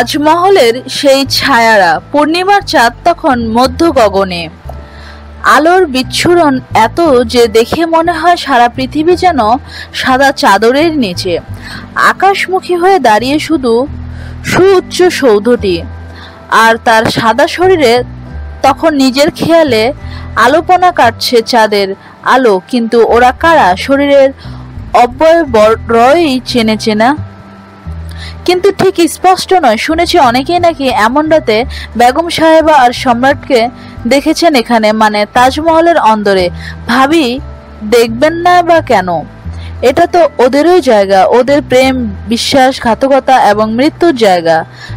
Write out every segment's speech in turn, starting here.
তাজমহলের সেই ছায়ারা পূর্ণিমার চাঁদ তখন মধ্য গগনে আলোর বিচ্ছুরণ এত যে দেখে মনে হয় সারা পৃথিবী যেন সাদা চাদরের নিচে। আকাশমুখী হয়ে দাঁড়িয়ে শুধু সুউচ্চ সৌধটি। আর তার সাদা শরীরে তখন নিজের খেয়ালে আলোপনা কাটছে চাঁদের আলো, কিন্তু ওরা কারা? শরীরের অব্যয় রয়ই চেনে চেনা কিন্তু ঠিক স্পষ্ট নয়। শুনেছি অনেকেই নাকি এমন রাতে বেগম সাহেবা আর সম্রাটকে দেখেছেন এখানে মানে তাজমহলের অন্দরে। ভাবি, দেখবেন না বা কেন? এটা তো ওদেরই জায়গা, ওদের প্রেম, বিশ্বাসঘাতকতা এবং মৃত্যুর জায়গা।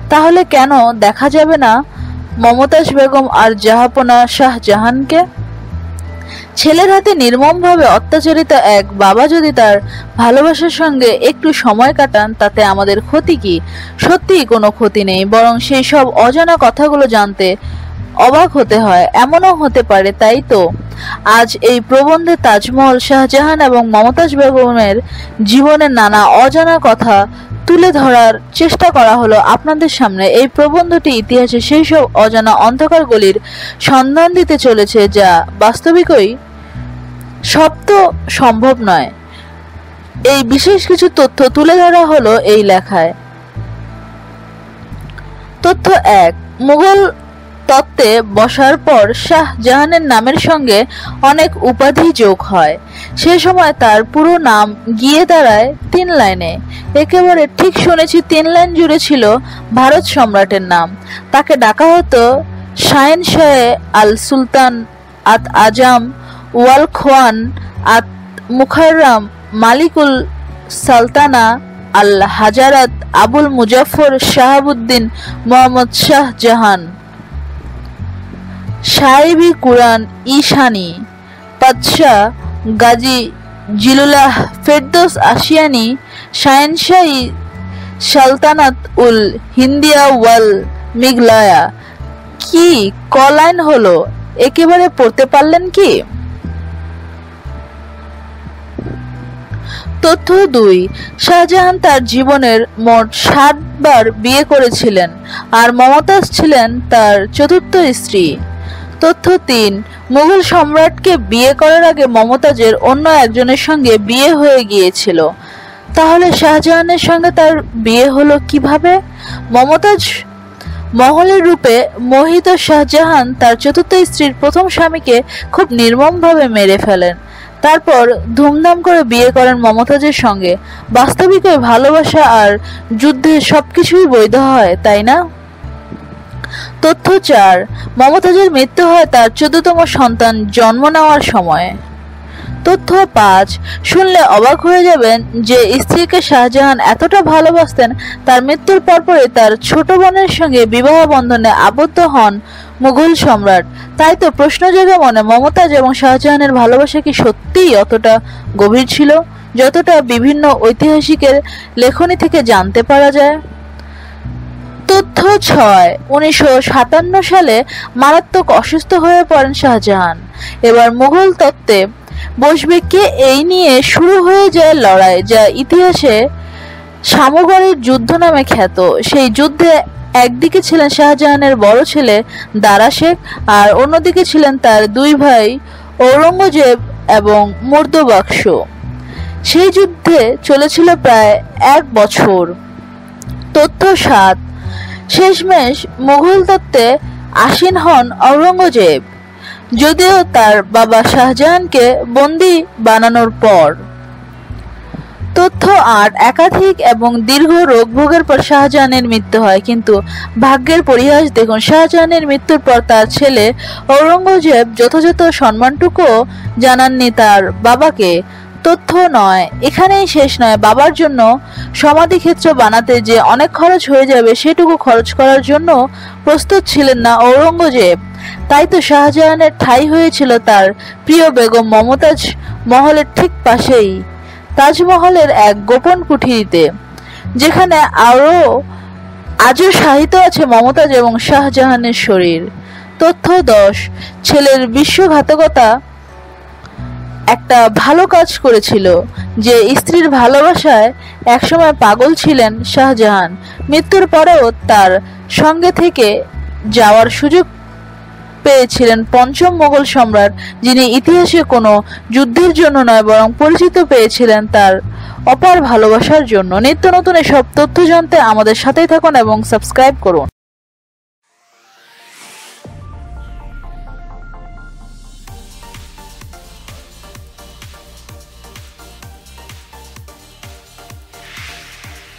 তাহলে কেন দেখা যাবে না মমতাজ বেগম আর জাহাপনা শাহ জাহানকে ছেলের হাতে নির্মমভাবে অত্যাচারিত এক বাবা যদি তার ভালোবাসার সঙ্গে একটু সময় কাটান, তাতে আমাদের ক্ষতি কি? সত্যিই কোনো ক্ষতি নেই, বরং সেই সব অজানা কথাগুলো জানতে অবাক হতে হয়। এমনও হতে পারে, তাই তো? আজ এই প্রবন্ধে তাজমহল শাহজাহান এবং মমতাজ বেগমের জীবনের নানা অজানা কথা তুলে ধরার চেষ্টা করা হলো আপনাদের সামনে। এই প্রবন্ধটি ইতিহাসে সেই সব অজানা অন্ধকার গলির সন্ধান দিতে চলেছে যা বাস্তবিকই সব তো সম্ভব নয়। এই বিশেষ কিছু তথ্য তুলে ধরা হলো এই লেখায়। তথ্য এক, মুঘল তত্ত্বে বসার পর শাহ জাহানের নামের সঙ্গে অনেক উপাধি যোগ হয়। সে সময় তার পুরো নাম গিয়ে দাঁড়ায় তিন লাইনে। একেবারে ঠিক শুনেছি তিন লাইন জুড়ে ছিল ভারত সম্রাটের নাম। তাকে ডাকা হতো শাহেন শাহে আল সুলতান আত আজাম, ওয়াল খোয়ান আত মুখাররাম, মালিকুল সালতানা আল হাজারাত, আবুল মুজাফর শাহাবুদ্দিন মোহাম্মদ শাহ জাহান সাহেবি কুরআন ঈশানী পাতশাহ গাজী জিলুল্লাহ ফেরদোস আসিয়ানি শাহেনশাহী সালতানাত উল হিন্দিয়া ওয়াল মিগলায়া কি কলাইন হলো? একেবারে পড়তে পারলেন কি? তথ্য দুই, শাহজাহান তার জীবনের মোট ষাটবার বিয়ে করেছিলেন আর মমতাজ ছিলেন তার চতুর্থ স্ত্রী। তথ্য তিন, মুঘল সম্রাটকে বিয়ে করার আগে মমতাজের অন্য একজনের সঙ্গে বিয়ে হয়ে গিয়েছিল। তাহলে শাহজাহানের সঙ্গে তার বিয়ে হলো কীভাবে? মমতাজ মহলের রূপে মোহিত শাহজাহান তার চতুর্থ স্ত্রীর প্রথম স্বামীকে খুব নির্মমভাবে মেরে ফেলেন। তারপর ধুমধাম করে বিয়ে করেন মমতাজের সঙ্গে। বাস্তবিকই ভালোবাসা আর যুদ্ধে সবকিছুই বৈধ হয়, তাই না? তথ্য চার মমতাজের মৃত্যু হয় তার চোদ্দতম সন্তান জন্ম নেওয়ার সময়। তথ্য পাঁচ, শুনলে অবাক হয়ে যাবেন যে স্ত্রীকে শাহজাহান এতটা ভালোবাসতেন, তার মৃত্যুর পরপরই তার ছোট বোনের সঙ্গে বিবাহ বন্ধনে আবদ্ধ হন মুঘল সম্রাট। তাই তো প্রশ্ন জেগে মনে মমতাজ এবং শাহজাহানের ভালোবাসা কি সত্যিই অতটা গভীর ছিল, যতটা বিভিন্ন ঐতিহাসিকের লেখনী থেকে জানতে পারা যায়? তথ্য ছয় উনিশশো সাতান্ন সালে মারাত্মক অসুস্থ হয়ে পড়েন শাহজাহান। এবার মুঘল তত্ত্বে বসবে কে এই নিয়ে শুরু হয়ে যায় লড়াই, যা ইতিহাসে সামগরের যুদ্ধ নামে খ্যাত। সেই যুদ্ধে একদিকে ছিলেন শাহজাহানের বড় ছেলে দারা শেখ, আর অন্যদিকে ছিলেন তার দুই ভাই ঔরঙ্গজেব এবং মুর্দবাক্স। সেই যুদ্ধে চলেছিল প্রায় এক বছর। তথ্য সাত শেষমেশ মুঘল তত্ত্বে আসীন হন ঔরঙ্গজেব, যদিও তার বাবা শাহজাহানকে বন্দি বানানোর পর। তথ্য আট একাধিক এবং দীর্ঘ রোগ ভোগের পর শাহজাহানের মৃত্যু হয়, কিন্তু ভাগ্যের পরিহাস দেখুন, শাহজাহানের মৃত্যুর পর তার ছেলে ঔরঙ্গজেব যথাযথ সম্মানটুকুও জানাননি তার বাবাকে। তথ্য নয়, এখানেই শেষ নয়। বাবার জন্য সমাধিক্ষেত্র বানাতে যে অনেক খরচ হয়ে যাবে, সেটুকু খরচ করার জন্য প্রস্তুত ছিলেন না ঔরঙ্গজেব। তাই তো শাহজাহানের ঠাই হয়েছিল তার প্রিয় বেগম মমতাজ মহলের ঠিক পাশেই, তাজমহলের এক গোপন কুঠিরিতে, যেখানে আরও, আজও সাহিত্য আছে মমতাজ এবং শাহজাহানের শরীর। তথ্য দশ, ছেলের বিশ্বঘাতকতা একটা ভালো কাজ করেছিল, যে স্ত্রীর ভালোবাসায় একসময় পাগল ছিলেন শাহজাহান। মৃত্যুর পরেও তার সঙ্গে থেকে যাওয়ার সুযোগ পেয়েছিলেন পঞ্চম মোগল সম্রাট, যিনি ইতিহাসে কোনো যুদ্ধের জন্য নয়, বরং পরিচিত পেয়েছিলেন তার অপার ভালোবাসার জন্য। নিত্য নতুন এসব তথ্য জানতে আমাদের সাথেই থাকুন এবং সাবস্ক্রাইব করুন।